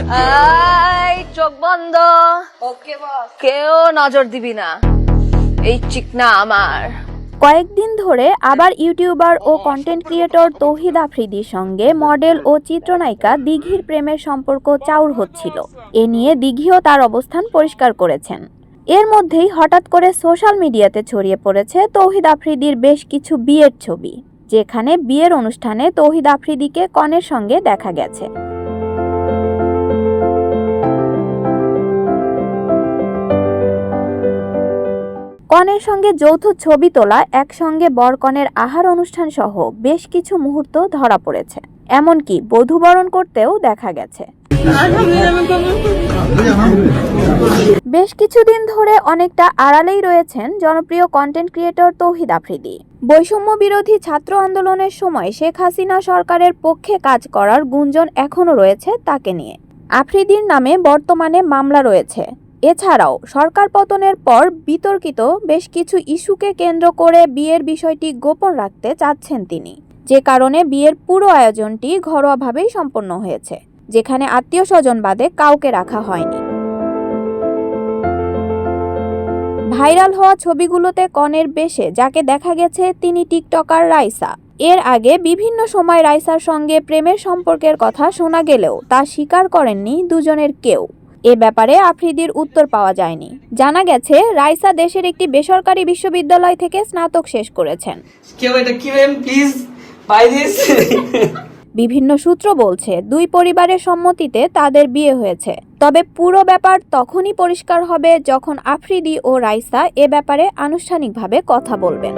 এই চোখ বন্ধ। ওকে বস কেউ নজর দিবি না। এই চিকনা আমার। কয়েকদিন ধরে আবার ইউটিউবার ও কন্টেন্ট ক্রিয়েটর তৌহিদ আফ্রিদির সঙ্গে মডেল ও চিত্রনায়িকা দিঘির প্রেমের সম্পর্ক চাউর হচ্ছিল। এ নিয়ে দিঘিও তার অবস্থান পরিষ্কার করেছেন। এর মধ্যেই হঠাৎ করে সোশ্যাল মিডিয়াতে ছড়িয়ে পড়েছে তৌহিদ আফ্রিদির বেশ কিছু বিয়ের ছবি যেখানে বিয়ের অনুষ্ঠানে তৌহিদ আফ্রিদিকে কনের সঙ্গে দেখা গেছে। কনের সঙ্গে যৌথ ছবি তোলা, একসঙ্গে বরকনের আহার অনুষ্ঠান সহ বেশ কিছু মুহূর্ত ধরা পড়েছে। এমনকি বধূবরণ করতেও দেখা গেছে। বেশ কিছুদিন ধরে অনেকটা আড়ালেই রয়েছেন জনপ্রিয় কন্টেন্ট ক্রিয়েটর তৌহিদ আফ্রিদি। বৈষম্য বিরোধী ছাত্র আন্দোলনের সময় শেখ হাসিনা সরকারের পক্ষে কাজ করার গুঞ্জন এখনও রয়েছে তাকে নিয়ে। আফ্রিদির নামে বর্তমানে মামলা রয়েছে। এছাড়াও, সরকার পতনের পর বিতর্কিত বেশ কিছু ইস্যুকে কেন্দ্র করে বিয়ের বিষয়টি গোপন রাখতে চাচ্ছেন তিনি। যে কারণে বিয়ের পুরো আয়োজনটি ঘরোয়াভাবেই সম্পন্ন হয়েছে, যেখানে আত্মীয় স্বজন বাদে কাউকে রাখা হয়নি। ভাইরাল হওয়া ছবিগুলোতে কনের বেশে, যাকে দেখা গেছে তিনি টিকটকার রাইসা। এর আগে বিভিন্ন সময় রাইসার সঙ্গে প্রেমের সম্পর্কের কথা শোনা গেলেও তা স্বীকার করেননি দুজনের কেউ। এ ব্যাপারে আফ্রিদির উত্তর পাওয়া যায়নি। জানা গেছে রাইসা দেশের একটি বেসরকারি বিশ্ববিদ্যালয় থেকে স্নাতক শেষ করেছেন। কেউ এটা কিনেন প্লিজ বাই দিস বিভিন্ন সূত্র বলছে দুই পরিবারের সম্মতিতে তাদের বিয়ে হয়েছে। তবে পুরো ব্যাপার তখনই পরিষ্কার হবে যখন আফ্রিদি ও রাইসা এ ব্যাপারে আনুষ্ঠানিকভাবে কথা বলবেন।